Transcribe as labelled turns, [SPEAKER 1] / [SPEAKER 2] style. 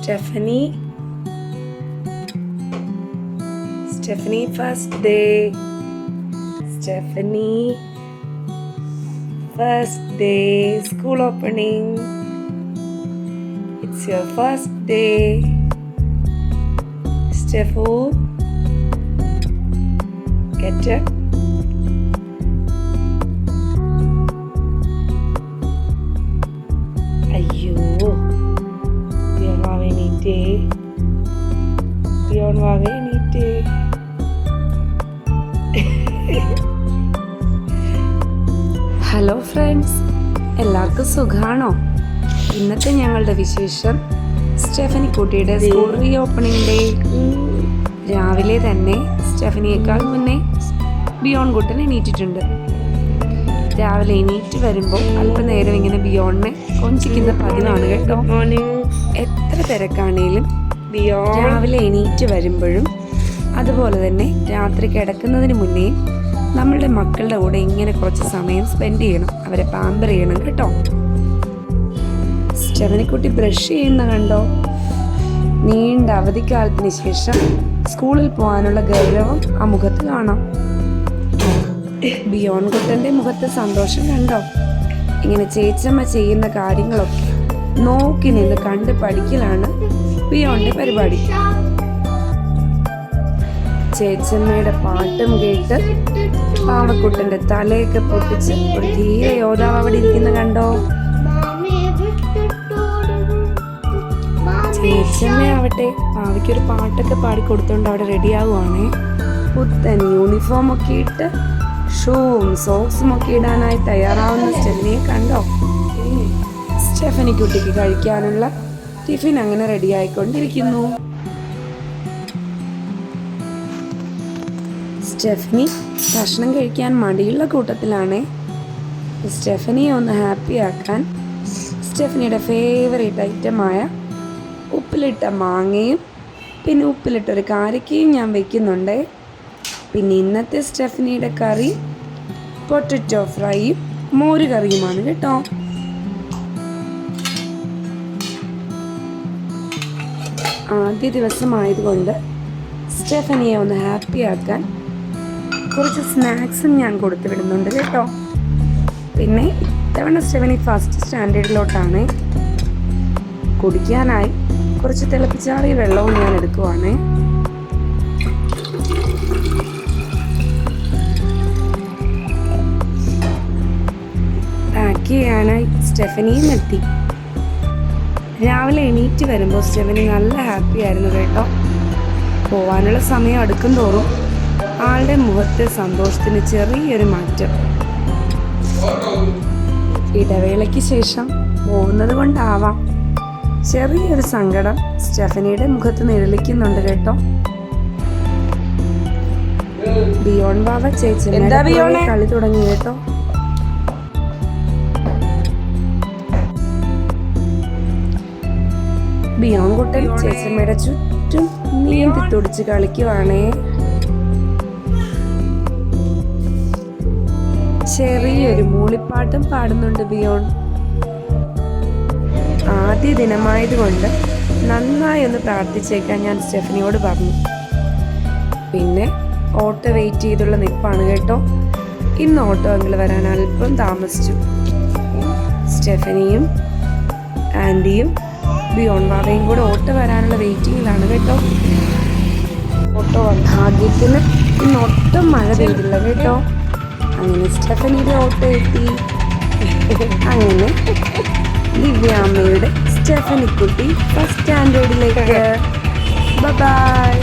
[SPEAKER 1] Stephanie. Stephanie first day. Stephanie first day school opening. It's your first day. Steph, get up. പിയോൺ വാവ എണീറ്റേ. Hello friends എല്ലാവർക്കും സുഖാണോ? ഇന്നത്തെ ഞങ്ങളുടെ വിശേഷം സ്റ്റെഫനി കുട്ടിയുടെ സ്കൂൾ റീ ഓപ്പണിംഗ് ഡേ രാവിലെ തന്നെ സ്റ്റെഫനിയേക്കാൾ മുന്നേ ബിയോൺ കുട്ടൻ എണീറ്റിട്ടുണ്ട്. രാവിലെ എണീറ്റ് വരുമ്പോൾ അല്പനേരം ഇങ്ങനെ ബിയോണിനെ കൊഞ്ചിക്കുന്ന പതിവാണ് കേട്ടോ. എത്ര തിരക്കാണേലും രാവിലെ എണീറ്റ് വരുമ്പോഴും അതുപോലെ തന്നെ രാത്രി കിടക്കുന്നതിന് മുന്നേ നമ്മളുടെ മക്കളുടെ കൂടെ ഇങ്ങനെ കുറച്ച് സമയം സ്പെൻഡ് ചെയ്യണം. അവരെ പാമ്പർ ചെയ്യണം കേട്ടോ. സ്റ്റെവനിക്കുട്ടി ബ്രഷ് ചെയ്യുന്ന കണ്ടോ? നീണ്ട അവധിക്കാലത്തിന് ശേഷം സ്കൂളിൽ പോകാനുള്ള ഗൗരവം ആ മുഖത്ത് കാണാം. ബിയോൺ കുട്ടന്റെ മുഖത്തെ സന്തോഷം കണ്ടോ? ഇങ്ങനെ ചേച്ചമ്മ ചെയ്യുന്ന കാര്യങ്ങളൊക്കെ നോക്കി നിന്ന് കണ്ട് പഠിക്കലാണ് ബിയോണിന്റെ പരിപാടി. ചേച്ചമ്മയുടെ പാട്ടും കേട്ട് പാവക്കുട്ടന്റെ തലയൊക്കെ പൊട്ടിച്ച് ഒരു ധീര യോദ്ധാവ് അവിടെ ഇരിക്കുന്ന കണ്ടോ? ചേച്ചമ്മയാവട്ടെ പാവയ്ക്കൊരു പാട്ടൊക്കെ പാടിക്കൊടുത്തോണ്ട് അവിടെ റെഡിയാവുകയാണേ പുത്തൻ യൂണിഫോം ഒക്കെ ഇട്ട് ഷൂവും സോക്സും ഒക്കെ ഇടാനായി തയ്യാറാവുന്ന സ്റ്റെഫനിയെ കണ്ടോ? സ്റ്റെഫനി കുട്ടിക്ക് കഴിക്കാനുള്ള ടിഫിൻ അങ്ങനെ റെഡി ആയിക്കൊണ്ടിരിക്കുന്നു. സ്റ്റെഫനി ഭക്ഷണം കഴിക്കാൻ മടിയുള്ള കൂട്ടത്തിലാണ്. സ്റ്റെഫനിയെ ഒന്ന് ഹാപ്പി ആക്കാൻ സ്റ്റെഫനിയുടെ ഫേവറേറ്റ് ഐറ്റമായ ഉപ്പിലിട്ട മാങ്ങയും പിന്നെ ഉപ്പിലിട്ടൊരു കാരക്കയും ഞാൻ വെക്കുന്നുണ്ട്. പിന്നെ ഇന്നത്തെ സ്റ്റെഫനിയുടെ കറി പൊട്ടറ്റോ ഫ്രൈയും മോര് കറിയുമാണ് കേട്ടോ. ആദ്യ ദിവസമായതുകൊണ്ട് സ്റ്റെഫനിയെ ഒന്ന് ഹാപ്പി ആക്കാൻ കുറച്ച് സ്നാക്സും ഞാൻ കൊടുത്തു വിടുന്നുണ്ട് കേട്ടോ. പിന്നെ ഇത്തവണ സ്റ്റെഫനി ഫസ്റ്റ് സ്റ്റാൻഡേർഡിലോട്ടാണ്. കുടിക്കാനായി കുറച്ച് തിളപ്പിച്ചാറിയ വെള്ളവും ഞാൻ എടുക്കുവാണ്. പാക്ക് ചെയ്യാനായി സ്റ്റെഫനിയും എത്തി. രാവിലെ എണീറ്റ് വരുമ്പോൾ സ്റ്റെവന് നല്ല ഹാപ്പി ആയിരുന്നു കേട്ടോ. പോവാനുള്ള സമയം അടുക്കും തോറും ആളുടെ മുഖത്തെ സന്തോഷത്തിന് ചെറിയൊരു മാറ്റം. ഇടവേളയ്ക്ക് ശേഷം പോകുന്നത് കൊണ്ടാവാം. ചെറിയൊരു സങ്കടം സ്റ്റെഫനിയുടെ മുഖത്ത് നിഴലിക്കുന്നുണ്ട് കേട്ടോ. ബിയോൺ ബാബ ചേച്ചി കളി തുടങ്ങി കേട്ടോ. ബിയോൺ കുട്ടൻ ചേച്ചമ്മയുടെ ചുറ്റും നീന്തി തുടിച്ച് കളിക്കുവാണേ. ചെറിയൊരു മൂളിപ്പാട്ടും പാടുന്നുണ്ട് ബിയോൺ. ആദ്യ ദിനമായതുകൊണ്ട് നന്നായി ഒന്ന് പ്രാർത്ഥിച്ചേക്കാൻ ഞാൻ സ്റ്റെഫനിയോട് പറഞ്ഞു. പിന്നെ ഓട്ടോ വെയിറ്റ് ചെയ്തുള്ള നിപ്പാണ് കേട്ടോ. ഇന്ന് ഓട്ടോ അങ്കിൾ വരാൻ അല്പം താമസിച്ചു. സ്റ്റെഫനിയും ആന്റിയും ബിയോൺ ബാബയും കൂടെ ഓട്ടോ വരാനുള്ള വെയിറ്റിങ്ങിലാണ് കേട്ടോ. ഓട്ടോ വന്ന് ഭാഗ്യത്തിന് ഇന്ന് ഒട്ടും മഴ പെയ്തില്ല കേട്ടോ. അങ്ങനെ സ്റ്റെഫനിയുടെ ഓട്ടോ എത്തി. അങ്ങനെ ദിവ്യാമ്മയുടെ സ്റ്റെഫനിക്കുട്ടി ഫസ്റ്റ് സ്റ്റാൻഡേർഡിലേക്ക് ബൈ